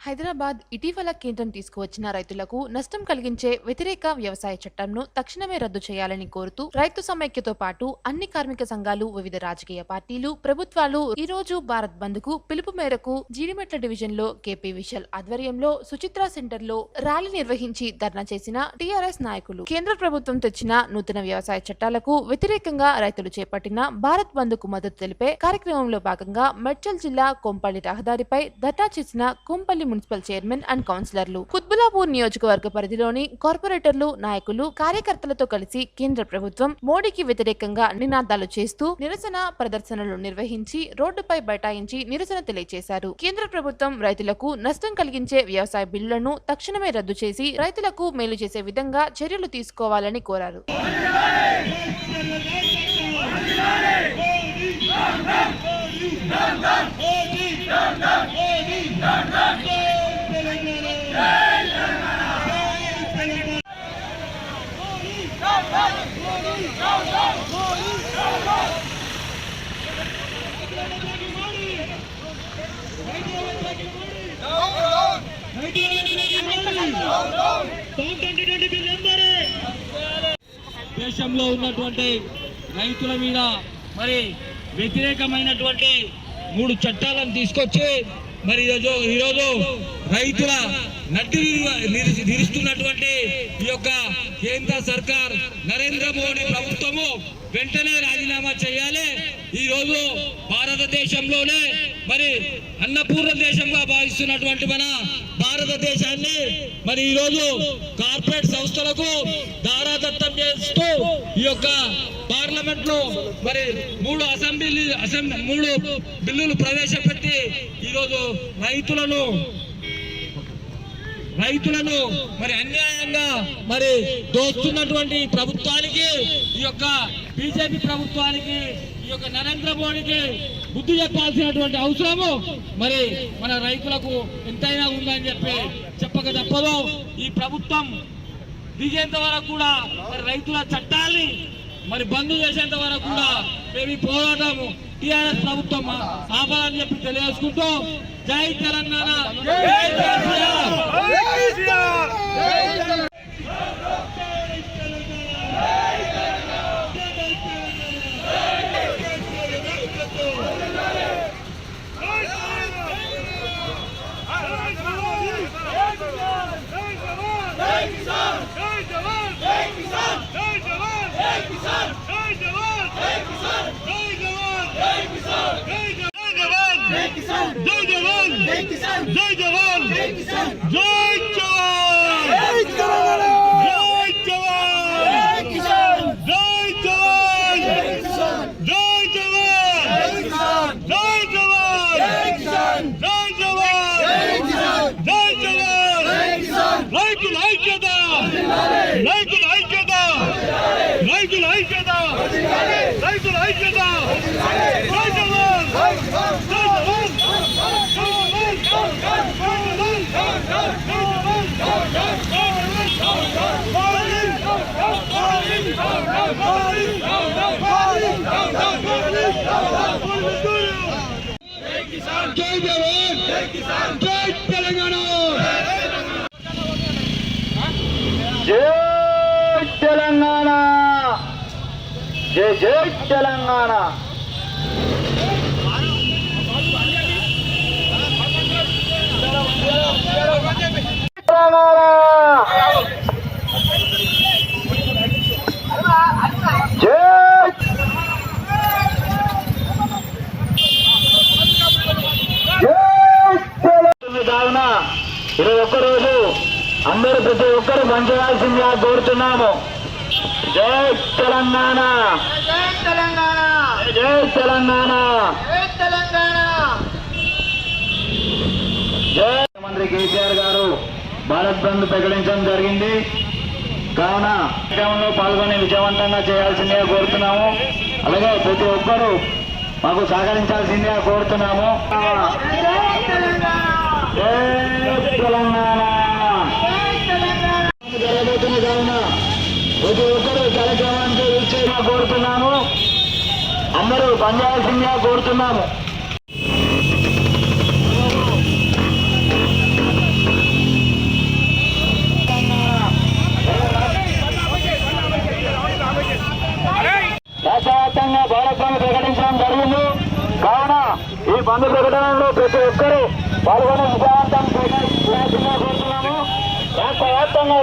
హైదరాబాద్ ఇటీవల కేంద్రం తీసుకువచ్చిన రైతులకు నష్టం కలిగించే వ్యతిరేక వ్యవసాయ చట్టంను తక్షణమే రద్దు చేయాలని కోరుతూ రైతు సమైక్యతో పాటు అన్ని కార్మిక సంఘాలు వివిధ రాజకీయ పార్టీలు ప్రభుత్వాలు ఈ రోజు భారత్ బంద్కు పిలుపు మేరకు జీడిమెట్ల డివిజన్లో కేపీ విశల్ ఆధ్వర్యంలో సుచిత్ర సెంటర్లో ర్యాలీ నిర్వహించి ధర్నా చేసిన టీఆర్ఎస్ నాయకులు. కేంద్ర ప్రభుత్వం తెచ్చిన నూతన వ్యవసాయ చట్టాలకు వ్యతిరేకంగా రైతులు చేపట్టిన భారత్ బంద్కు మద్దతు తెలిపే కార్యక్రమంలో భాగంగా మెడ్చల్ జిల్లా కొంపల్లి రహదారిపై ధర్నా చేసిన కొంపల్లి మున్సిపల్ చైర్మన్ అండ్ కౌన్సిలర్లు కుత్బులాపూర్ నియోజకవర్గ పరిధిలోని కార్పొరేటర్లు నాయకులు కార్యకర్తలతో కలిసి కేంద్ర ప్రభుత్వం మోడీకి వ్యతిరేకంగా నినాదాలు చేస్తూ నిరసన ప్రదర్శనలు నిర్వహించి రోడ్డుపై బైఠాయించి నిరసన తెలియజేశారు కేంద్ర ప్రభుత్వం రైతులకు నష్టం కలిగించే వ్యవసాయ బిల్లులను తక్షణమే రద్దు చేసి రైతులకు మేలు చేసే విధంగా చర్యలు తీసుకోవాలని కోరారు దేశంలో ఉన్నటువంటి రైతుల మీద మరి వ్యతిరేకమైనటువంటి మూడు చట్టాలను తీసుకొచ్చి మరి ఈరోజు ఈరోజు రైతుల నడ్డి నిరి- నిరుస్తున్నటువంటి ఈ యొక్క కేంద్ర సర్కార్ నరేంద్ర మోడీ ప్రభుత్వము వెంటనే రాజీనామా చేయాలి. ఈ రోజు భారతదేశంలోనే మరి అన్నపూర్ణ దేశంగా భావిస్తున్నటువంటి మన భారతదేశాన్ని మరి ఈరోజు కార్పొరేట్ సంస్థలకు దారాదత్తం చేస్తూ ఈ యొక్క పార్లమెంట్లో మరి మూడు అసెంబ్లీ అసెంబ్లీ మూడు బిల్లులు ప్రవేశపెట్టి ఈరోజు రైతులను రైతులను మరి అన్యాయంగా మరి దోస్తున్నటువంటి ప్రభుత్వానికి ఈ యొక్క బీజేపీ ప్రభుత్వానికి ఈ యొక్క నరేంద్ర మోడీకి బుద్ధి చెప్పాల్సినటువంటి అవసరము మరి మన రైతులకు ఎంతైనా ఉందని చెప్పి చెప్పక తప్పదు. ఈ ప్రభుత్వం దిగేంత వరకు కూడా మరి రైతుల చట్టాల్ని మరి బంద్ చేసేంత వరకు కూడా మేము ఈ పోరాటం టిఆర్ఎస్ ప్రభుత్వం ఆపాలని చెప్పి తెలియజేసుకుంటూ జై తెలంగాణ. రైతుల ఐక్యత రైతుల ఐక్యత జై జవాన్ జై జవాన్ జై జై జవాన్ జై తెలంగాణ జై తెలంగాణ జై జై తెలంగాణ. కావున ఇరవై ఒక్క రోజు అందరూ ప్రతి ఒక్కరు పనిచేయాల్సిందిగా కోరుతున్నాము. జై తెలంగాణ. జై తెలంగాణ. జై తెలంగాణ. జై తెలంగాణ. జై ముఖ్యమంత్రి కేసీఆర్ గారు భారత్ బంద్ ప్రకటించడం జరిగింది. కావున కార్యక్రమంలో పాల్గొని విజయవంతంగా చేయాల్సిందిగా కోరుతున్నాము. అలాగే ప్రతి ఒక్కరూ మాకు సహకరించాల్సిందిగా కోరుతున్నాము. అందరూ పనిచేయాల్సిందిగా కోరుతున్నాము. దేశవ్యాప్తంగా భారత్ ప్రకటించడం జరిగింది. కావున ఈ బంధు ప్రకటనలో ప్రతి ఒక్కరూ పాల్గొనే విజయవంతం చేయాల్సిందిగా కోరుతున్నాము రాష్ట్ర వ్యాప్తంగా